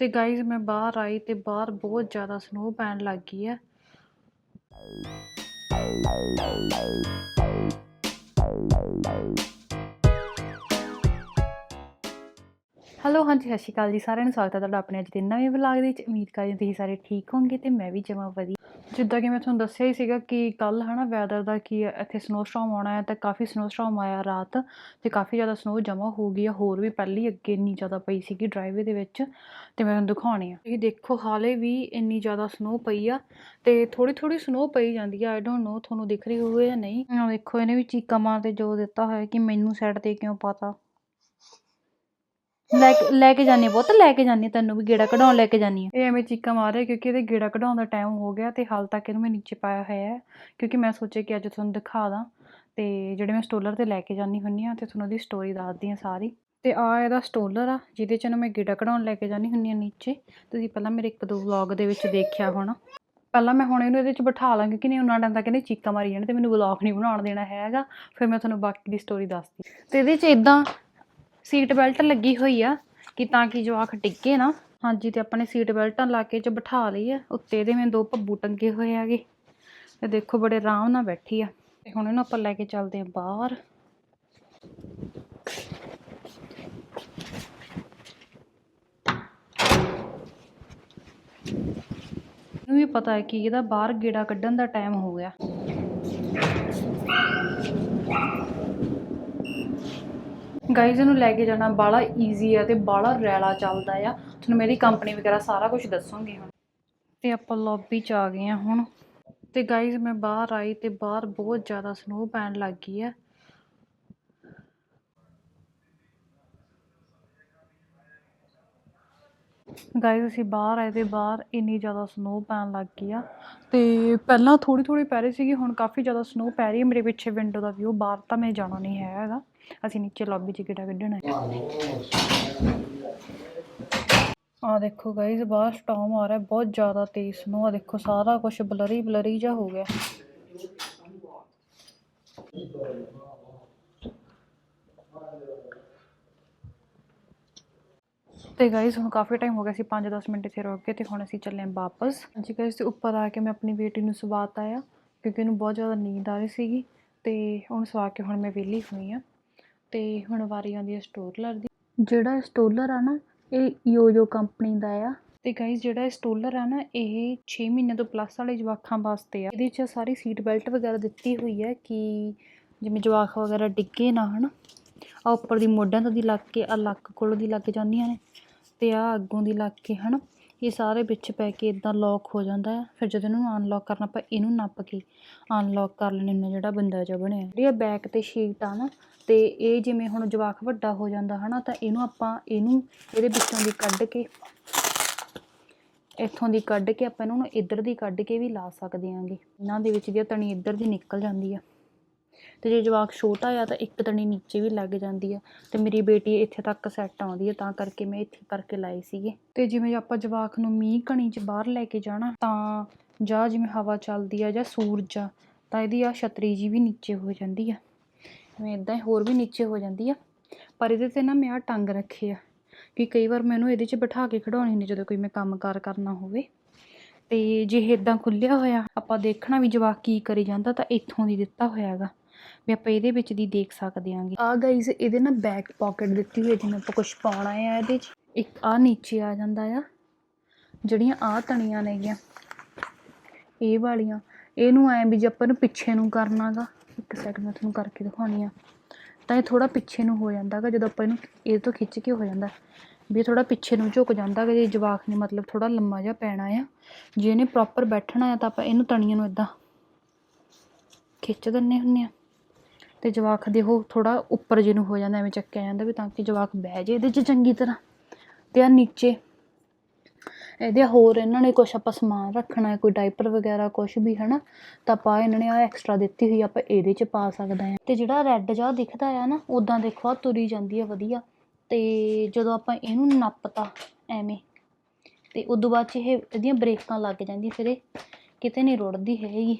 ਤੇ ਗਾਈਜ਼ ਮੈਂ ਬਾਹਰ ਆਈ ਤੇ ਬਾਹਰ ਬਹੁਤ ਜ਼ਿਆਦਾ ਸਨੋ ਪੈਣ ਲੱਗ ਗਈ ਹੈ। ਹੈਲੋ ਹਾਂਜੀ, ਸਤਿ ਸ਼੍ਰੀ ਅਕਾਲ ਜੀ। ਸਾਰਿਆਂ ਨੂੰ ਸਵਾਗਤ ਹੈ ਤੁਹਾਡਾ ਆਪਣੇ ਅੱਜ ਦੇ ਨਵੇਂ ਵਲੌਗ ਦੇ ਵਿੱਚ। ਉਮੀਦ ਕਰਦੀ ਹਾਂ ਤੁਸੀਂ ਸਾਰੇ ਠੀਕ ਹੋਵੋਗੇ ਤੇ ਮੈਂ ਵੀ ਜਮਾ ਵਧੀਆ ਜਿੱਦਾਂ ਕਿ ਮੈਂ ਤੁਹਾਨੂੰ ਦੱਸਿਆ ਹੀ ਸੀਗਾ ਕਿ ਕੱਲ ਹਨਾ ਵੈਦਰ ਦਾ ਕੀ ਹੈ ਇੱਥੇ ਸਨੋ ਆਉਣਾ ਹੈ ਤੇ ਕਾਫੀ ਸਨੋ ਆਇਆ ਰਾਤ ਤੇ ਕਾਫੀ ਜ਼ਿਆਦਾ ਸਨੋ ਜਮ੍ਹਾਂ ਹੋ ਗਈ ਆ, ਹੋਰ ਵੀ ਪਹਿਲੀ ਅੱਗੇ ਇੰਨੀ ਜ਼ਿਆਦਾ ਪਈ ਸੀਗੀ ਡਰਾਈਵੇ ਦੇ ਵਿੱਚ ਤੇ ਮੈਂ ਤੁਹਾਨੂੰ ਦਿਖਾਉਣੀ ਆ। ਇਹ ਦੇਖੋ ਹਾਲੇ ਵੀ ਇੰਨੀ ਜ਼ਿਆਦਾ ਸਨੋ ਪਈ ਆ ਤੇ ਥੋੜੀ ਥੋੜੀ ਸਨੋ ਪਈ ਜਾਂਦੀ ਆ ਆਈ ਡੋਨਟ ਨੋ ਤੁਹਾਨੂੰ ਦਿਖ ਰਹੀ ਹੋਵੇ ਜਾਂ ਨਹੀਂ। ਦੇਖੋ ਇਹਨੇ ਵੀ ਚੀਕਾਂ ਮਾਰ ਤੇ ਜੋ ਦਿੱਤਾ ਹੋਇਆ ਕਿ ਮੈਨੂੰ ਸਾਈਡ ਤੇ ਕਿਉਂ ਪਾਤਾ। ਲੈ ਕੇ ਲੈ ਕੇ ਜਾਨੀ ਬਹੁਤ ਲੈ ਕੇ ਜਾਨੀ ਤੈਨੂੰ ਵੀ, ਗੇੜਾ ਕਢਾਉਣ ਲੈ ਕੇ ਜਾਨੀ ਆ। ਇਹ ਐਵੇਂ ਚੀਕਾਂ ਮਾਰ ਰਿਹਾ ਕਿਉਂਕਿ ਇਹਦੇ ਗੇੜਾ ਕਢਾਉਣ ਦਾ ਟਾਈਮ ਹੋ ਗਿਆ ਤੇ ਹਾਲ ਤੱਕ ਇਹਨੂੰ ਮੈਂ ਨੀਚੇ ਪਾਇਆ ਹੋਇਆ ਹੈ। ਕਿਉਂਕਿ ਮੈਂ ਸੋਚਿਆ ਕਿ ਅੱਜ ਤੁਹਾਨੂੰ ਦਿਖਾ ਦਾਂ ਤੇ ਜਿਹੜੇ ਮੈਂ ਸਟੋਲਰ ਤੇ ਲੈ ਕੇ ਜਾਨੀ ਹੁੰਨੀ ਆ ਤੇ ਤੁਹਾਨੂੰ ਉਹਦੀ ਸਟੋਰੀ ਦੱਸਦੀ ਆ ਸਾਰੀ। ਤੇ ਆ ਇਹਦਾ ਸਟੋਲਰ ਆ, ਜਿਹਦੇ ਚ ਨੂੰ ਮੈਂ ਗੇੜਾ ਕਢਾਉਣ ਲੈ ਕੇ ਜਾਨੀ ਹੁੰਨੀ ਆ ਨੀਚੇ। ਤੁਸੀਂ ਪਹਿਲਾਂ ਮੇਰੇ ਇੱਕ ਦੋ ਵਲੌਗ ਦੇ ਵਿੱਚ ਦੇਖਿਆ ਹੋਣਾ। ਪਹਿਲਾਂ ਮੈਂ ਹੁਣ ਇਹਨੂੰ ਇਹਦੇ 'ਚ ਬਿਠਾ ਲਾਂ ਕਿਉਂਕਿ ਨਹੀਂ ਉਹਨਾਂ ਟਾਈਮ ਤਾਂ ਕਹਿੰਦੇ ਚੀਕਾਂ ਮਾਰੀ ਜਾਣ ਤੇ ਮੈਨੂੰ ਵਲੌਗ ਨਹੀਂ ਬਣਾਉਣ ਦੇਣਾ ਹੈਗਾ। ਫਿਰ ਮੈਂ ਤੁਹਾਨੂੰ ਬਾਕੀ ਦੀ ਸਟੋਰੀ ਦੱਸਦੀ। ਤੇ ਇਹਦੇ 'ਚ ਇਦਾਂ ਸੀਟ ਬੈਲਟ ਲੱਗੀ ਹੋਈ ਆ, ਕਿ ਤਾਂ ਕਿ ਜਵਾਕ ਡਿੱਗੇ ਨਾ। ਹਾਂਜੀ, ਤੇ ਆਪਾਂ ਨੇ ਸੀਟ ਬੈਲਟਾਂ ਲਾ ਕੇ ਚ ਬਿਠਾ ਲਈ ਆ। ਉੱਤੇ ਇਹਦੇ ਮੈਂ ਦੋ ਭੱਬੂ ਟੰਗੇ ਹੋਏ ਹੈਗੇ। ਤੇ ਦੇਖੋ, ਬੜੇ ਆਰਾਮ ਨਾਲ ਬੈਠੀ ਆ। ਤੇ ਹੁਣ ਇਹਨੂੰ ਆਪਾਂ ਲੈ ਕੇ ਚੱਲਦੇ ਆ ਬਾਹਰ। ਇਹਨੂੰ ਵੀ ਪਤਾ ਹੈ ਕਿ ਇਹਦਾ ਬਾਹਰ ਗੇੜਾ ਕੱਢਣ ਦਾ ਟਾਈਮ ਹੋ ਗਿਆ। ਗਾਈਜ਼ ਇਹਨੂੰ ਲੈ ਕੇ ਜਾਣਾ ਬਾਲਾ ਈਜ਼ੀ ਆ ਤੇ ਬਾਲਾ ਰੈਲਾ ਚੱਲਦਾ ਆ। ਤੁਹਾਨੂੰ ਮੇਰੀ ਕੰਪਨੀ ਵਗੈਰਾ ਸਾਰਾ ਕੁਝ ਦੱਸੂਗੀ ਹੁਣ। ਤੇ ਆਪਾਂ ਲੌਬੀ ਚ ਆ ਗਏ ਆ ਹੁਣ। ਤੇ ਗਾਈਜ਼ ਮੈਂ ਬਾਹਰ ਆਈ ਤੇ ਬਾਹਰ ਬਹੁਤ ਜ਼ਿਆਦਾ ਸਨੋ ਪੈਣ ਲੱਗ ਗਈ ਆ। ਗਾਈਜ਼ ਅਸੀਂ ਬਾਹਰ ਆਏ ਤੇ ਬਾਹਰ ਇੰਨੀ ਜ਼ਿਆਦਾ ਸਨੋ ਪੈਣ ਲੱਗ ਗਈ ਆ। ਤੇ ਪਹਿਲਾਂ ਥੋੜੀ ਥੋੜੀ ਪੈ ਰਹੀ ਸੀਗੀ, ਹੁਣ ਕਾਫੀ ਜ਼ਿਆਦਾ ਸਨੋ ਪੈ ਰਹੀ ਹੈ ਮੇਰੇ ਪਿੱਛੇ ਵਿੰਡੋ ਦਾ ਵਿਊ ਬਾਹਰ ਤਾਂ ਮੈਂ ਜਾਣਾ ਨਹੀਂ ਹੈਗਾ। ਅਸੀਂ ਨੀਚੇ ਲੌਬੀ 'ਚ ਕਿਹੜਾ ਕੱਢਣਾ ਆ ਦੇਖੋ ਗਾਈਜ਼ ਬਾਹਰ ਸਟਾਰਮ ਆ ਰਿਹਾ, ਬਹੁਤ ਜ਼ਿਆਦਾ ਤੇਜ਼ ਸਨੋ ਆ। ਦੇਖੋ ਸਾਰਾ ਕੁਝ ਬਲਰੀ ਬਲਰੀ ਜਿਹਾ ਹੋ ਗਿਆ। ਤੇ ਗਾਈਜ਼ ਹੁਣ ਕਾਫੀ ਟਾਈਮ ਹੋ ਗਿਆ ਸੀ 5-10 ਮਿੰਟ ਇੱਥੇ ਰੁਕ ਕੇ ਤੇ ਹੁਣ ਅਸੀਂ ਚੱਲੇ ਹਾਂ ਵਾਪਸ। ਜੀ ਗਾਈਜ਼ ਤੇ ਉੱਪਰ ਆ ਕੇ ਮੈਂ ਆਪਣੀ ਬੇਟੀ ਨੂੰ ਸਵਾਤਾ ਆ, ਕਿਉਂਕਿ ਇਹਨੂੰ ਬਹੁਤ ਜ਼ਿਆਦਾ ਨੀਂਦ ਆ ਰਹੀ ਸੀਗੀ। ਤੇ ਉਹਨੂੰ ਸਵਾ ਕੇ ਹੁਣ ਮੈਂ ਵਿਹਲੀ ਹੋਈ ਆ ਤੇ ਹੁਣ ਵਾਰੀ ਆਉਂਦੀ ਹੈ ਸਟੋਲਰ ਦੀ। ਜਿਹੜਾ ਸਟੋਲਰ ਆ ਨਾ ਇਹ ਯੋਯੋ ਕੰਪਨੀ ਦਾ ਆ। ਤੇ ਗਾਈਜ਼ ਜਿਹੜਾ ਇਹ ਸਟੋਲਰ ਆ ਨਾ ਇਹ 6 ਮਹੀਨੇ ਤੋਂ ਪਲੱਸ ਵਾਲੇ ਜਵਾਕਾਂ ਵਾਸਤੇ ਆ। ਇਹਦੇ 'ਚ ਸਾਰੀ ਸੀਟ ਬੈਲਟ ਵਗੈਰਾ ਦਿੱਤੀ ਹੋਈ ਹੈ ਕਿ ਜਿਵੇਂ ਜਵਾਕ ਵਗੈਰਾ ਡਿੱਗੇ ਨਾ ਹਨ। ਆ ਉੱਪਰ ਦੀ ਮੋਢਿਆਂ ਤੋਂ ਦੀ ਲੱਗ ਕੇ ਆ ਲੱਕ ਕੋਲੋਂ ਦੀ ਲੱਗ ਜਾਂਦੀਆਂ ਨੇ ਤੇ ਆ ਅੱਗੋਂ ਦੀ ਲੱਗ ਕੇ ਹਨ। ਇਹ ਸਾਰੇ ਵਿੱਚ ਪੈ ਕੇ ਇਦਾਂ ਲੌਕ ਹੋ ਜਾਂਦਾ ਹੈ। ਫਿਰ ਜਦੋਂ ਇਹਨੂੰ ਅਨਲੌਕ ਕਰਨਾ, ਆਪਾਂ ਇਹਨੂੰ ਨੱਪ ਕੇ ਅਨਲੌਕ ਕਰ ਲੈਣੇ ਨੇ ਜਿਹੜਾ ਬੰਦਾ ਜਿਹਾ ਬਣਿਆ। ਜਿਹੜੀ ਆ ਬੈਕ ਤੇ ਸ਼ੀਟ ਆ ਨਾ, ਤੇ ਇਹ ਜਿਵੇਂ ਹੁਣ ਜਵਾਕ ਵੱਡਾ ਹੋ ਜਾਂਦਾ ਹਨਾ, ਤਾਂ ਇਹਨੂੰ ਆਪਾਂ ਇਹਨੂੰ ਇਹਦੇ ਵਿੱਚੋਂ ਦੀ ਕੱਢ ਕੇ, ਇੱਥੋਂ ਦੀ ਕੱਢ ਕੇ ਆਪਾਂ ਇਹਨਾਂ ਨੂੰ ਇੱਧਰ ਦੀ ਕੱਢ ਕੇ ਵੀ ਲਾ ਸਕਦੇ ਆਂਗੇ ਇਹਨਾਂ ਦੇ ਵਿੱਚ ਦੀ ਤਣੀ ਇੱਧਰ ਦੀ ਨਿਕਲ ਜਾਂਦੀ ਆ। ਤੇ ਜੇ ਜਵਾਕ ਛੋਟਾ ਆ ਤਾਂ ਇੱਕ ਤਣੀ ਨੀਚੇ ਵੀ ਲੱਗ ਜਾਂਦੀ ਆ ਤੇ ਮੇਰੀ ਬੇਟੀ ਇੱਥੇ ਤੱਕ ਸੈੱਟ ਆਉਂਦੀ ਆ, ਤਾਂ ਕਰਕੇ ਮੈਂ ਇੱਥੇ ਕਰਕੇ ਲਾਏ ਸੀਗੇ। ਤੇ ਜਿਵੇਂ ਆਪਾਂ ਜਵਾਕ ਨੂੰ ਮੀਂਹ ਕਣੀ 'ਚ ਬਾਹਰ ਲੈ ਕੇ ਜਾਣਾ, ਤਾਂ ਜਾਂ ਜਿਵੇਂ ਹਵਾ ਚੱਲਦੀ ਆ ਜਾਂ ਸੂਰਜ ਆ, ਤਾਂ ਇਹਦੀ ਆ ਛਤਰੀ ਜੀ ਵੀ ਨੀਚੇ ਹੋ ਜਾਂਦੀ ਆ। ਜਿਵੇਂ ਇਦਾਂ ਹੋਰ ਵੀ ਨੀਚੇ ਹੋ ਜਾਂਦੀ ਆ। ਪਰ ਇਹਦੇ ਤੇ ਨਾ ਮੈਂ ਆ ਟੰਗ ਰੱਖੇ ਆ ਕਿ ਕਈ ਵਾਰ ਮੈਨੂੰ ਇਹਦੇ 'ਚ ਬਿਠਾ ਕੇ ਖਿਡਾਉਣੀ ਹੁੰਦੀ ਜਦੋਂ ਕੋਈ ਮੈਂ ਕੰਮਕਾਰ ਕਰਨਾ ਹੋਵੇ। ਤੇ ਜੇ ਇਹ ਇਦਾਂ ਖੁੱਲਿਆ ਹੋਇਆ, ਆਪਾਂ ਦੇਖਣਾ ਵੀ ਜਵਾਕ ਕੀ ਕਰੀ ਜਾਂਦਾ ਤਾਂ ਇੱਥੋਂ ਦੀ ਦਿੱਤਾ ਹੋਇਆ ਹੈਗਾ। ਵੀ ਆਪਾਂ ਇਹਦੇ ਵਿੱਚ ਦੀ ਦੇਖ ਸਕਦੇ ਆਂਗੇ। ਆ ਗਾਈਜ਼ ਇਹਦੇ ਨਾਲ ਬੈਕ ਪਾਕਟ ਦਿੱਤੀ ਹੋਈ ਜਿਵੇਂ ਆਪਾਂ ਕੁਝ ਪਾਉਣਾ ਆ ਇਹਦੇ 'ਚ। ਇੱਕ ਆ ਨੀਚੇ ਆ ਜਾਂਦਾ ਆ। ਜਿਹੜੀਆਂ ਆ ਤਣੀਆਂ ਨੇਗੀਆਂ ਇਹ ਵਾਲੀਆਂ। ਇਹਨੂੰ ਐ ਵੀ ਜੇ ਆਪਾਂ ਨੂੰ ਪਿੱਛੇ ਨੂੰ ਕਰਨਾਗਾ ਇੱਕ ਸੈਕਿੰਡ ਮੈਂ ਤੁਹਾਨੂੰ ਕਰਕੇ ਦਿਖਾਉਣੀ ਆ। ਤਾਂ ਇਹ ਥੋੜਾ ਪਿੱਛੇ ਨੂੰ ਹੋ ਜਾਂਦਾਗਾ ਜਦੋਂ ਆਪਾਂ ਇਹਨੂੰ ਇਹ ਤੋਂ ਖਿੱਚ ਕੇ ਹੋ ਜਾਂਦਾ ਵੀ ਥੋੜਾ ਪਿੱਛੇ ਨੂੰ ਝੁਕ ਜਾਂਦਾ ਕਿ ਜੇ ਜਵਾਕ ਨੇ ਮਤਲਬ ਥੋੜਾ ਲੰਮਾ ਜਿਹਾ ਪੈਣਾ ਆ। ਜੇ ਇਹਨੇ ਪ੍ਰੋਪਰ ਬੈਠਣਾ ਆ, ਤਾਂ ਆਪਾਂ ਇਹਨੂੰ ਤਣੀਆਂ ਨੂੰ ਇਦਾਂ ਖਿੱਚ ਦਿੰਨੇ ਹੁੰਨੇ ਆ। ਤੇ ਜਵਾਕ ਦੇ ਉਹ ਥੋੜਾ ਉੱਪਰ ਜਿਹੇ ਨੂੰ ਹੋ ਜਾਂਦਾ, ਐਵੇਂ ਚੱਕਿਆ ਜਾਂਦਾ ਵੀ ਤਾਂ ਕਿ ਜਵਾਕ ਬਹਿ ਜੇ ਇਹਦੇ 'ਚ ਚੰਗੀ ਤਰ੍ਹਾਂ ਤੇ ਆ ਨੀਚੇ ਇਹਦੇ ਹੋਰ ਇਹਨਾਂ ਨੇ ਕੁਛ ਆਪਾਂ ਸਮਾਨ ਰੱਖਣਾ ਹੈ, ਕੋਈ ਡਾਈਪਰ ਵਗੈਰਾ ਕੁਛ ਵੀ, ਹਨਾ? ਤਾਂ ਆਪਾਂ ਇਹਨਾਂ ਨੇ ਆ ਐਕਸਟਰਾ ਦਿੱਤੀ ਹੋਈ ਆਪਾਂ ਇਹਦੇ 'ਚ ਪਾ ਸਕਦੇ ਆ ਤੇ ਜਿਹੜਾ ਰੈੱਡ ਜਿਹਾ ਦਿਖਦਾ ਆ ਨਾ ਉਦਾਂ ਦੇਖੋ ਆ ਤੁਰੀ ਜਾਂਦੀ ਆ, ਵਧੀਆ। ਤੇ ਜਦੋਂ ਆਪਾਂ ਇਹਨੂੰ ਨੱਪਤਾ ਐਵੇਂ, ਤੇ ਉਦੋਂ ਬਾਅਦ 'ਚ ਇਹ ਇਹਦੀਆਂ ਬ੍ਰੇਕਾਂ ਲੱਗ ਜਾਂਦੀ ਫਿਰ ਇਹ ਕਿਤੇ ਨਹੀਂ ਰੁੜਦੀ ਹੈਗੀ।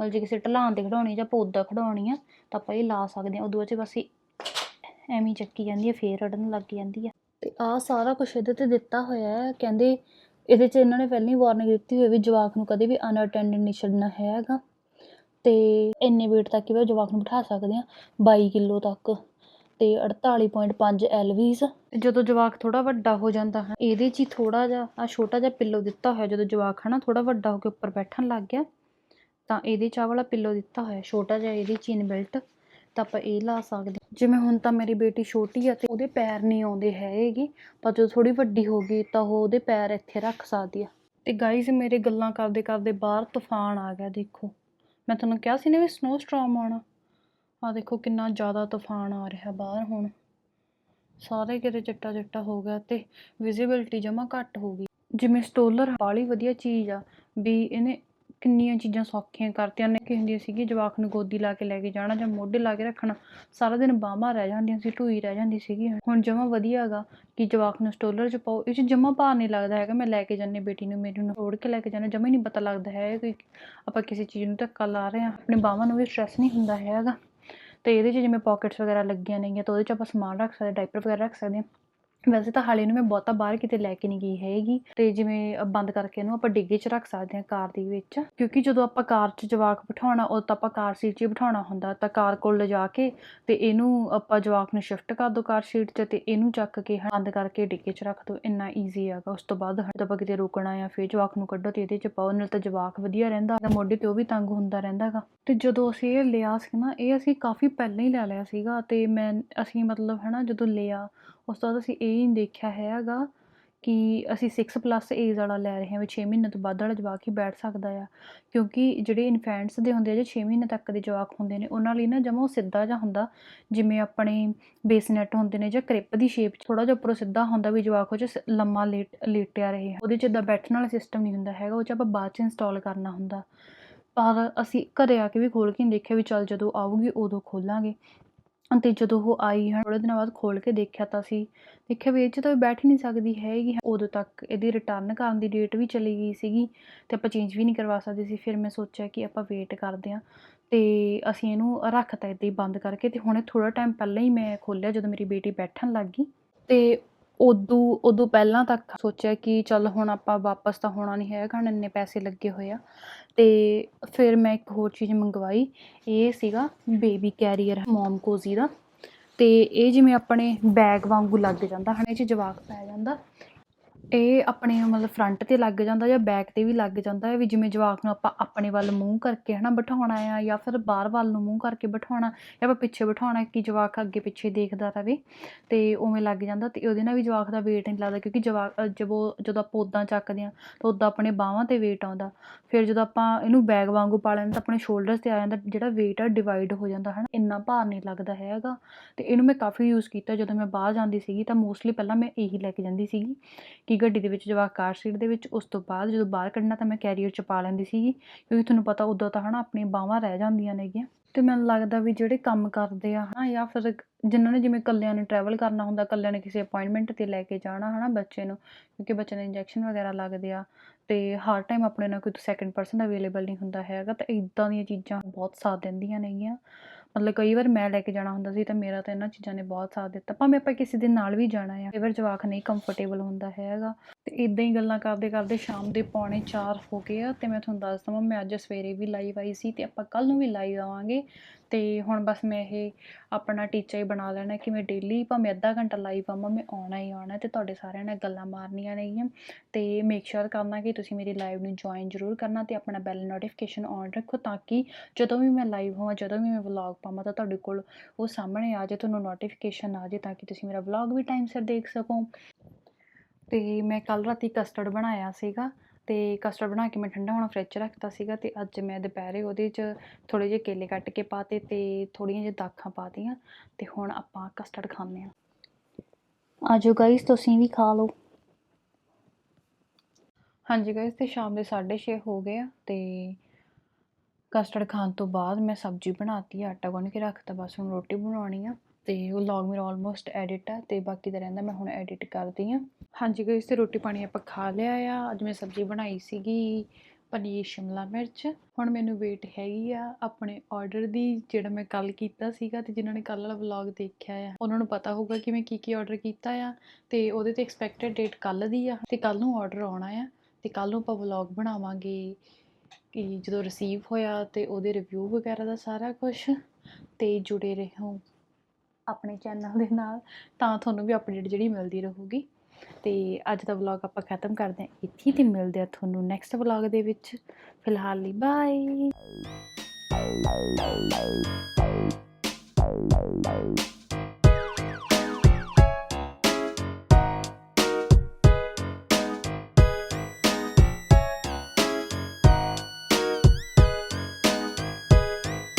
ਮਤਲਬ ਜੇ ਕਿਸੇ ਢਲਾਣ ਤੇ ਖੜਾਉਣੀ ਜਾਂ ਆਪਾਂ ਉੱਦਾਂ ਖੜਾਉਣੀ ਆ ਤਾਂ ਆਪਾਂ ਇਹ ਲਾ ਸਕਦੇ ਆ ਉਦੋਂ ਬਾਅਦ 'ਚ ਬਸ ਇਹ ਐਵੇਂ ਚੱਕੀ ਜਾਂਦੀ ਆ ਫੇਰ ਰੜਨ ਲੱਗ ਜਾਂਦੀ ਆ ਤੇ ਆਹ ਸਾਰਾ ਕੁਝ ਇਹਦੇ ਤੇ ਦਿੱਤਾ ਹੋਇਆ ਹੈ, ਕਹਿੰਦੇ ਇਹਦੇ 'ਚ ਇਹਨਾਂ ਨੇ ਪਹਿਲਾਂ ਹੀ ਵਾਰਨਿੰਗ ਦਿੱਤੀ ਹੋਈ ਵੀ ਜਵਾਕ ਨੂੰ ਕਦੇ ਵੀ ਅਨਅਟੈਂਡਡ ਨਹੀਂ ਛੱਡਣਾ ਹੈਗਾ। ਤੇ ਇੰਨੇ weight ਤੱਕ ਹੀ ਜਵਾਕ ਨੂੰ ਬਿਠਾ ਸਕਦੇ ਆ 22 ਕਿਲੋ ਤੱਕ। ਤੇ 48.5 ਐਲਵੀਸ ਜਦੋਂ ਜਵਾਕ ਥੋੜਾ ਵੱਡਾ ਹੋ ਜਾਂਦਾ ਹੈ, ਇਹਦੇ 'ਚ ਹੀ ਥੋੜਾ ਜਿਹਾ ਆ ਛੋਟਾ ਜਿਹਾ ਪਿੱਲੋ ਦਿੱਤਾ ਹੋਇਆ ਜਦੋਂ ਜਵਾਕ ਹਨਾ ਥੋੜਾ ਵੱਡਾ ਹੋ ਕੇ ਉੱਪਰ ਬੈਠਣ ਲੱਗ ਗਿਆ। ਤਾਂ ਇਹਦੇ ਚਾਹ ਵਾਲਾ ਪਿੱਲੋ ਦਿੱਤਾ ਹੋਇਆ, ਛੋਟਾ ਜਿਹਾ ਇਹਦੇ 'ਚ ਇਨਬਿਲਟ ਤਾਂ ਆਪਾਂ ਇਹ ਲਾ ਸਕਦੇ ਹਾਂ। ਜਿਵੇਂ ਹੁਣ ਤਾਂ ਮੇਰੀ ਬੇਟੀ ਛੋਟੀ ਆ ਤੇ ਉਹਦੇ ਪੈਰ ਨਹੀਂ ਆਉਂਦੇ ਹੈਗੇ ਪਰ ਜਦੋਂ ਥੋੜੀ ਵੱਡੀ ਹੋ ਗਈ ਤਾਂ ਉਹ ਉਹਦੇ ਪੈਰ ਇੱਥੇ ਰੱਖ ਸਕਦੀ ਆ। ਤੇ ਗਾਈਜ਼ ਮੇਰੇ ਗੱਲਾਂ ਕਰਦੇ ਕਰਦੇ ਬਾਹਰ ਤੂਫਾਨ ਆ ਗਿਆ, ਦੇਖੋ। ਮੈਂ ਤੁਹਾਨੂੰ ਕਿਹਾ ਸੀ ਨਾ ਵੀ ਸਨੋ ਸਟਾਰਮ ਆਉਣਾ। ਆ ਦੇਖੋ ਕਿੰਨਾ ਜ਼ਿਆਦਾ ਤੂਫਾਨ ਆ ਰਿਹਾ ਬਾਹਰ ਹੁਣ। ਸਾਰੇ ਕਿਤੇ ਚਿੱਟਾ ਚਿੱਟਾ ਹੋ ਗਿਆ ਤੇ ਵਿਜ਼ਿਬਿਲਟੀ ਜਮਾ ਘੱਟ ਹੋ ਗਈ। ਜਿਵੇਂ ਸਟੋਲਰ ਬਾਹਲੀ ਵਧੀਆ ਚੀਜ਼ ਆ ਵੀ ਇਹਨੇ ਕਿੰਨੀਆਂ ਚੀਜ਼ਾਂ ਸੌਖੀਆਂ ਕਰਤੀਆਂ ਨੇ। ਕਿ ਹੁੰਦੀ ਸੀਗੀ ਜਵਾਕ ਨੂੰ ਗੋਦੀ ਲਾ ਕੇ ਲੈ ਕੇ ਜਾਣਾ ਜਾਂ ਮੋਢੇ ਲਾ ਕੇ ਰੱਖਣਾ। ਸਾਰਾ ਦਿਨ ਬਾਹਾਂ ਰਹਿ ਜਾਂਦੀਆਂ ਸੀ ਢੂਈ ਰਹਿ ਜਾਂਦੀ ਸੀਗੀ। ਹੁਣ ਜਮਾ ਵਧੀਆ ਹੈਗਾ ਕਿ ਜਵਾਕ ਨੂੰ ਸਟੋਲਰ 'ਚ ਪਾਓ। ਇਹ 'ਚ ਜਮਾ ਭਾਰ ਨਹੀਂ ਲੱਗਦਾ ਹੈਗਾ, ਮੈਂ ਲੈ ਕੇ ਜਾਂਦੀ ਬੇਟੀ ਨੂੰ, ਮੇਰੀ ਨੂੰ। ਓੜ ਕੇ ਲੈ ਕੇ ਜਾਂਦੇ ਜਮਾ ਹੀ ਨਹੀਂ ਪਤਾ ਲੱਗਦਾ ਹੈ ਕਿ ਆਪਾਂ ਕਿਸੇ ਚੀਜ਼ ਨੂੰ ਧੱਕਾ ਲਾ ਰਹੇ ਹਾਂ। ਆਪਣੇ ਬਾਹਾਂ ਨੂੰ ਵੀ ਸਟ੍ਰੈਸ ਨਹੀਂ ਹੁੰਦਾ ਹੈਗਾ। ਤੇ ਇਹਦੇ 'ਚ ਜਿਵੇਂ ਪਾਕਟਸ ਵਗੈਰਾ ਲੱਗੀਆਂ ਨੇਗੀਆਂ, ਤਾਂ ਉਹਦੇ 'ਚ ਆਪਾਂ ਸਮਾਨ ਰੱਖ ਸਕਦੇ ਡਾਈਪਰ ਵਗੈਰਾ ਰੱਖ ਸਕਦੇ ਹਾਂ। ਵੈਸੇ ਤਾਂ ਹਾਲੇ ਨੂੰ ਮੈਂ ਬਹੁਤਾ ਬਾਹਰ ਕਿਤੇ ਲੈ ਕੇ ਨਹੀਂ ਗਈ ਹੈਗੀ। ਤੇ ਜਿਵੇਂ ਬੰਦ ਕਰਕੇ ਇਹਨੂੰ ਆਪਾਂ ਡਿੱਗੇ 'ਚ ਰੱਖ ਸਕਦੇ ਹਾਂ ਕਾਰ ਦੇ ਵਿੱਚ। ਕਿਉਂਕਿ ਜਦੋਂ ਆਪਾਂ ਕਾਰ 'ਚ ਜਵਾਕ ਬਿਠਾਉਣਾ, ਉਦੋਂ ਤਾਂ ਆਪਾਂ ਕਾਰ ਸੀਟ 'ਚ ਹੀ ਬਿਠਾਉਣਾ ਹੁੰਦਾ। ਤਾਂ ਕਾਰ ਕੋਲ ਲਿਜਾ ਕੇ ਤੇ ਇਹਨੂੰ ਆਪਾਂ ਜਵਾਕ ਨੂੰ ਸ਼ਿਫਟ ਕਰ ਦੋ ਕਾਰ ਸੀਟ 'ਚ ਤੇ ਇਹਨੂੰ ਚੱਕ ਕੇ ਬੰਦ ਕਰਕੇ ਡਿੱਗੇ 'ਚ ਰੱਖ ਦੋ। ਇੰਨਾ ਈਜ਼ੀ ਹੈਗਾ। ਉਸ ਤੋਂ ਬਾਅਦ ਜਦੋਂ ਆਪਾਂ ਕਿਤੇ ਰੁਕਣਾ ਜਾਂ ਫਿਰ ਜਵਾਕ ਨੂੰ ਕੱਢੋ ਤੇ ਇਹਦੇ 'ਚ ਪਾਓ, ਨਾਲ ਤਾਂ ਜਵਾਕ ਵਧੀਆ ਰਹਿੰਦਾ। ਤਾਂ ਮੋਢੇ ਤੇ ਉਹ ਵੀ ਤੰਗ ਹੁੰਦਾ ਰਹਿੰਦਾਗਾ ਤੇ ਜਦੋਂ ਅਸੀਂ ਇਹ ਲਿਆ ਸੀ ਨਾ, ਇਹ ਅਸੀਂ ਕਾਫੀ ਪਹਿਲਾਂ ਹੀ ਲੈ ਲਿਆ ਸੀਗਾ। ਤੇ ਮੈਂ, ਅਸੀਂ ਮਤਲਬ ਹਨਾ ਜਦੋਂ ਲਿਆ ਉਸ ਤੋਂ ਬਾਅਦ ਅਸੀਂ ਇਹ ਨਹੀਂ ਦੇਖਿਆ ਹੈਗਾ ਕਿ ਅਸੀਂ ਸਿਕਸ ਪਲੱਸ ਏਜ ਵਾਲਾ ਲੈ ਰਹੇ ਹਾਂ ਵੀ 6 ਮਹੀਨੇ ਤੋਂ ਬਾਅਦ ਵਾਲਾ ਜਵਾਕ ਹੀ ਬੈਠ ਸਕਦਾ ਆ। ਕਿਉਂਕਿ ਜਿਹੜੇ ਇਨਫੈਂਟਸ ਦੇ ਹੁੰਦੇ ਆ ਜੇ 6 ਮਹੀਨੇ ਤੱਕ ਦੇ ਜਵਾਕ ਹੁੰਦੇ ਨੇ, ਉਹਨਾਂ ਲਈ ਨਾ ਜਮਾ ਉਹ ਸਿੱਧਾ ਜਿਹਾ ਹੁੰਦਾ, ਜਿਵੇਂ ਆਪਣੇ ਬੇਸਨੈਟ ਹੁੰਦੇ ਨੇ ਜਾਂ ਕ੍ਰਿਪ ਦੀ ਸ਼ੇਪ 'ਚ ਥੋੜਾ ਜਿਹਾ ਉੱਪਰੋਂ ਸਿੱਧਾ ਹੁੰਦਾ ਵੀ ਜਵਾਕ ਉਹ 'ਚ ਸ- ਲੰਮਾ ਲੇਟ, ਲੇਟਿਆ ਰਹੇ ਉਹਦੇ 'ਚ ਇਦਾਂ ਬੈਠਣ ਵਾਲਾ ਸਿਸਟਮ ਨਹੀਂ ਹੁੰਦਾ ਹੈਗਾ, ਉਹ 'ਚ ਆਪਾਂ ਬਾਅਦ 'ਚ ਇੰਸਟਾਲ ਕਰਨਾ ਹੁੰਦਾ। ਪਰ ਅਸੀਂ ਘਰੇ ਆ ਕੇ ਵੀ ਖੋਲ ਕੇ ਨਹੀਂ ਦੇਖਿਆ ਵੀ ਚੱਲ ਜਦੋਂ ਆਊਗੀ ਉਦੋਂ ਖੋਲਾਂਗੇ। ਅਤੇ ਜਦੋਂ ਉਹ ਆਈ ਹੈ ਥੋੜ੍ਹੇ ਦਿਨਾਂ ਬਾਅਦ ਖੋਲ ਕੇ ਦੇਖਿਆ ਤਾਂ ਅਸੀਂ ਦੇਖਿਆ ਵੀ ਇਹ 'ਚ ਤਾਂ ਬੈਠ ਹੀ ਨਹੀਂ ਸਕਦੀ ਹੈਗੀ। ਉਦੋਂ ਤੱਕ ਇਹਦੀ ਰਿਟਰਨ ਕਰਨ ਦੀ ਡੇਟ ਵੀ ਚਲੀ ਗਈ ਸੀਗੀ ਅਤੇ ਆਪਾਂ ਚੇਂਜ ਵੀ ਨਹੀਂ ਕਰਵਾ ਸਕਦੇ ਸੀ। ਫਿਰ ਮੈਂ ਸੋਚਿਆ ਕਿ ਆਪਾਂ ਵੇਟ ਕਰਦੇ ਹਾਂ ਅਤੇ ਅਸੀਂ ਇਹਨੂੰ ਰੱਖਤਾ ਇੱਦਾਂ ਹੀ ਬੰਦ ਕਰਕੇ ਅਤੇ ਹੁਣੇ ਥੋੜ੍ਹਾ ਟਾਈਮ ਪਹਿਲਾਂ ਹੀ ਮੈਂ ਖੋਲ੍ਹਿਆ ਜਦੋਂ ਮੇਰੀ ਬੇਟੀ ਬੈਠਣ ਲੱਗ ਗਈ। ਅਤੇ ਉਦੋਂ ਉਦੋਂ ਪਹਿਲਾਂ ਤੱਕ ਸੋਚਿਆ ਕਿ ਚੱਲ ਹੁਣ ਆਪਾਂ ਵਾਪਸ ਤਾਂ ਹੋਣਾ ਨਹੀਂ ਹੈਗਾ, ਹੁਣ ਇੰਨੇ ਪੈਸੇ ਲੱਗੇ ਹੋਏ ਆ। ਅਤੇ ਫਿਰ ਮੈਂ ਇੱਕ ਹੋਰ ਚੀਜ਼ ਮੰਗਵਾਈ, ਇਹ ਸੀਗਾ ਬੇਬੀ ਕੈਰੀਅਰ ਮੌਮ ਕੋਜ਼ੀ ਦਾ। ਅਤੇ ਇਹ ਜਿਵੇਂ ਆਪਣੇ ਬੈਗ ਵਾਂਗੂ ਲੱਗ ਜਾਂਦਾ, ਹਨ ਇਹ 'ਚ ਜਵਾਕ ਪੈ ਜਾਂਦਾ। ਇਹ ਆਪਣੇ ਮਤਲਬ ਫਰੰਟ ਤੇ ਲੱਗ ਜਾਂਦਾ ਜਾਂ ਬੈਕ ਤੇ ਵੀ ਲੱਗ ਜਾਂਦਾ ਹੈ ਵੀ ਜਿਵੇਂ ਜਵਾਕ ਨੂੰ ਆਪਾਂ ਆਪਣੇ ਵੱਲ ਮੂੰਹ ਕਰਕੇ ਹੈ ਨਾ ਬਿਠਾਉਣਾ ਆ ਜਾਂ ਫਿਰ ਬਾਹਰ ਵੱਲ ਨੂੰ ਮੂੰਹ ਕਰਕੇ ਬਿਠਾਉਣਾ ਜਾਂ ਆਪਾਂ ਪਿੱਛੇ ਬਿਠਾਉਣਾ ਕਿ ਜਵਾਕ ਅੱਗੇ ਪਿੱਛੇ ਦੇਖਦਾ ਰਹੇ ਅਤੇ ਉਵੇਂ ਲੱਗ ਜਾਂਦਾ ਅਤੇ ਉਹਦੇ ਨਾਲ ਵੀ ਜਵਾਕ ਦਾ weight ਨਹੀਂ ਲੱਗਦਾ ਕਿਉਂਕਿ ਜਵਾਕ ਜਦੋਂ ਜਦੋਂ ਆਪਾਂ ਉੱਦਾਂ ਚੱਕਦੇ ਹਾਂ ਤਾਂ ਉੱਦਾਂ ਆਪਣੇ ਬਾਹਾਂ ਤੇ weight ਆਉਂਦਾ। ਫਿਰ ਜਦੋਂ ਆਪਾਂ ਇਹਨੂੰ ਬੈਗ ਵਾਂਗੂ ਪਾ ਲੈਂਦੇ ਤਾਂ ਆਪਣੇ ਸ਼ੋਲਡਰਸ ਤੇ ਆ ਜਾਂਦਾ ਜਿਹੜਾ weight ਆ ਡਿਵਾਈਡ ਹੋ ਜਾਂਦਾ ਹੈ ਨਾ ਇੰਨਾ ਭਾਰ ਨਹੀਂ ਲੱਗਦਾ ਹੈਗਾ। ਅਤੇ ਇਹਨੂੰ ਮੈਂ ਕਾਫੀ ਯੂਜ਼ ਕੀਤਾ ਜਦੋਂ ਮੈਂ ਬਾਹਰ ਜਾਂਦੀ ਸੀਗੀ ਤਾਂ ਮੋਸਟਲੀ ਪਹਿਲਾਂ ਮੈਂ ਇਹੀ ਲੈ ਕੇ ਜਾਂਦੀ ਸੀਗੀ ਕਿ ਗੱਡੀ ਦੇ ਵਿੱਚ ਜਵਾਕ ਕਾਰ ਸੀਟ ਦੇ ਵਿੱਚ, ਉਸ ਤੋਂ ਬਾਅਦ ਜਦੋਂ ਬਾਹਰ ਕੱਢਣਾ ਤਾਂ ਮੈਂ ਕੈਰੀਅਰ 'ਚ ਪਾ ਲੈਂਦੀ ਸੀਗੀ, ਕਿਉਂਕਿ ਤੁਹਾਨੂੰ ਪਤਾ ਉਦੋਂ ਤਾਂ ਹਨਾ ਆਪਣੀਆਂ ਬਾਹਾਂ ਰਹਿ ਜਾਂਦੀਆਂ ਨੇਗੀਆਂ ਤੇ ਮੈਨੂੰ ਲੱਗਦਾ ਵੀ ਜਿਹੜੇ ਕੰਮ ਕਰਦੇ ਆ ਹਨਾ, ਜਾਂ ਫਿਰ ਜਿਨ੍ਹਾਂ ਨੇ ਜਿਵੇਂ ਕੱਲਿਆਂ ਨੇ ਟਰੈਵਲ ਕਰਨਾ ਹੁੰਦਾ ਕੱਲਿਆਂ ਨੇ ਕਿਸੇ ਅਪਾਇੰਟਮੈਂਟ ਤੇ ਲੈ ਕੇ ਜਾਣਾ ਹਨਾ ਬੱਚੇ ਨੂੰ, ਕਿਉਂਕਿ ਬੱਚੇ ਦੇ ਇੰਜੈਕਸ਼ਨ ਵਗੈਰਾ ਲੱਗਦੇ ਆ, ਤੇ ਹਰ ਟਾਈਮ ਆਪਣੇ ਨਾਲ ਕੋਈ ਸੈਕਿੰਡ ਪਰਸਨ ਅਵੇਲੇਬਲ ਨਹੀਂ ਹੁੰਦਾ ਹੈਗਾ, ਤਾਂ ਇਦਾਂ ਦੀਆਂ ਚੀਜ਼ਾਂ ਬਹੁਤ ਸਾਥ ਦਿੰਦੀਆਂ ਨੇਗੀਆਂ ਮਤਲਬ ਕਈ ਵਾਰ ਮੈਂ ਲੈ ਕੇ ਜਾਣਾ ਹੁੰਦਾ ਸੀ ਤਾਂ ਮੇਰਾ ਤਾਂ ਇਹਨਾਂ ਚੀਜ਼ਾਂ ਨੇ ਬਹੁਤ ਸਾਥ ਦਿੱਤਾ। ਭਾਵੇਂ ਆਪਾਂ ਕਿਸੇ ਦੇ ਨਾਲ ਵੀ ਜਾਣਾ ਆ। ਕਈ ਵਾਰ ਜਵਾਕ ਨਹੀਂ ਕੰਫਰਟੇਬਲ ਹੁੰਦਾ ਹੈਗਾ। ਤੇ ਇਦਾਂ ਹੀ ਗੱਲਾਂ ਕਰਦੇ ਕਰਦੇ ਸ਼ਾਮ ਦੇ ਪੌਣੇ 4 ਹੋ ਗਏ ਆ ਤੇ ਮੈਂ ਤੁਹਾਨੂੰ ਦੱਸ ਦਵਾਂ ਮੈਂ ਅੱਜ ਸਵੇਰੇ ਵੀ ਲਾਈਵ ਆਈ ਸੀ ਤੇ ਆਪਾਂ ਕੱਲ ਨੂੰ ਵੀ ਲਾਈਵ ਆਵਾਂਗੇ। ਤੇ ਹੁਣ ਬਸ ਮੈਂ ਇਹ ਆਪਣਾ ਟੀਚਾ ਹੀ ਬਣਾ ਲੈਣਾ ਕਿ ਮੈਂ ਡੇਲੀ ਭਾਵੇਂ ਅੱਧਾ ਘੰਟਾ ਲਾਈਵ ਪਾਵਾਂ ਮੈਂ ਆਉਣਾ ਹੀ ਆਉਣਾ ਤੇ ਤੁਹਾਡੇ ਸਾਰਿਆਂ ਨਾਲ ਗੱਲਾਂ ਮਾਰਨੀਆਂ ਨੇਗੀਆਂ ਤੇ ਮੇਕ ਸ਼ੋਰ ਕਰਨਾ ਕਿ ਤੁਸੀਂ ਮੇਰੀ ਲਾਈਵ ਨੂੰ ਜੁਆਇਨ ਜ਼ਰੂਰ ਕਰਨਾ ਤੇ ਆਪਣਾ ਬੈਲ ਨੋਟੀਫਿਕੇਸ਼ਨ ਔਨ ਰੱਖੋ ਤਾਂ ਕਿ ਜਦੋਂ ਵੀ ਮੈਂ ਲਾਈਵ ਹੋਵਾਂ, ਜਦੋਂ ਵੀ ਮੈਂ ਵਲੌਗ ਪਾਵਾਂ ਤਾਂ ਤੁਹਾਡੇ ਕੋਲ ਉਹ ਸਾਹਮਣੇ ਆ ਜਾਏ, ਤੁਹਾਨੂੰ ਨੋਟੀਫਿਕੇਸ਼ਨ ਆ ਜਾਏ ਤਾਂ ਕਿ ਤੁਸੀਂ ਮੇਰਾ ਵਲੌਗ ਵੀ ਟਾਈਮ ਸਿਰ ਦੇਖ ਸਕੋ। ਤੇ ਮੈਂ ਕੱਲ ਰਾਤੀ ਕਸਟਰਡ ਬਣਾਇਆ ਸੀਗਾ ਅਤੇ ਕਸਟਰਡ ਬਣਾ ਕੇ ਮੈਂ ਠੰਡਾ ਹੋਣਾ ਫ੍ਰਿਜ 'ਚ ਰੱਖਤਾ ਸੀਗਾ ਅਤੇ ਅੱਜ ਮੈਂ ਦੁਪਹਿਰੇ ਉਹਦੇ 'ਚ ਥੋੜ੍ਹੇ ਜਿਹੇ ਕੇਲੇ ਕੱਟ ਕੇ ਪਾਤੇ ਤੇ ਥੋੜ੍ਹੀਆਂ ਜਿਹੀਆਂ ਦਾਖਾਂ ਪਾ ਤੀਆਂ ਅਤੇ ਹੁਣ ਆਪਾਂ ਕਸਟਰਡ ਖਾਂਦੇ ਆ ਆਜੋ ਗਾਇਸ ਤੁਸੀਂ ਵੀ ਖਾ ਲਓ। ਹਾਂਜੀ ਗਾਇਸ ਤੇ ਸ਼ਾਮ ਦੇ 6:30 ਹੋ ਗਏ ਆ ਤੇ ਕਸਟਰਡ ਖਾਣ ਤੋਂ ਬਾਅਦ ਮੈਂ ਸਬਜ਼ੀ ਬਣਾਤੀ ਆ ਆਟਾ ਗੁੰਨ ਕੇ ਰੱਖਤਾ, ਬਸ ਹੁਣ ਰੋਟੀ ਬਣਾਉਣੀ ਆ। ਤੇ ਉਹ ਲੌਗ ਮੇਰਾ ਆਲਮੋਸਟ ਐਡਿਟ ਆ ਤੇ ਬਾਕੀ ਦਾ ਰਹਿੰਦਾ, ਮੈਂ ਹੁਣ ਐਡਿਟ ਕਰਦੀ ਆ। ਹਾਂਜੀ ਗਾਇਸ ਤੇ ਰੋਟੀ ਪਾਣੀ ਆਪਾਂ ਖਾ ਲਿਆ ਆ। ਅੱਜ ਮੈਂ ਸਬਜ਼ੀ ਬਣਾਈ ਸੀਗੀ ਪਨੀਰ, ਸ਼ਿਮਲਾ ਮਿਰਚ। ਹੁਣ ਮੈਨੂੰ ਵੇਟ ਹੈਗੀ ਆ ਆਪਣੇ ਆਰਡਰ ਦੀ, ਜਿਹੜਾ ਮੈਂ ਕੱਲ ਕੀਤਾ ਸੀਗਾ ਤੇ ਜਿਨ੍ਹਾਂ ਨੇ ਕੱਲ ਵਾਲਾ ਵਲੌਗ ਦੇਖਿਆ ਆ। ਉਹਨਾਂ ਨੂੰ ਪਤਾ ਹੋਊਗਾ ਕਿ ਮੈਂ ਕੀ ਕੀ ਆਰਡਰ ਕੀਤਾ ਆ ਤੇ ਉਹਦੇ ਤੇ ਐਕਸਪੈਕਟਡ ਡੇਟ ਕੱਲ ਦੀ ਆ। ਤੇ ਕੱਲ ਨੂੰ ਆਰਡਰ ਆਉਣਾ ਆ ਤੇ ਕੱਲ ਨੂੰ ਆਪਾਂ ਵਲੌਗ ਬਣਾਵਾਂਗੇ ਕਿ ਜਦੋਂ ਰਿਸੀਵ ਹੋਇਆ ਤੇ ਉਹਦੇ ਰਿਵਿਊ ਵਗੈਰਾ ਦਾ ਸਾਰਾ ਕੁਝ ਤੇ ਜੁੜੇ ਰਹੋ। ਆਪਣੇ ਚੈਨਲ ਦੇ ਨਾਲ, ਤਾਂ ਤੁਹਾਨੂੰ ਵੀ ਅਪਡੇਟ ਜਿਹੜੀ ਮਿਲਦੀ ਰਹੂਗੀ। ਤੇ ਅੱਜ ਦਾ ਵਲੌਗ ਆਪਾਂ ਖਤਮ ਕਰਦੇ ਹਾਂ। ਇੱਥੇ ਹੀ ਤੇ ਮਿਲਦੇ ਆ ਤੁਹਾਨੂੰ ਨੈਕਸਟ ਵਲੌਗ ਦੇ ਵਿੱਚ। ਫਿਲਹਾਲ ਲਈ ਬਾਏ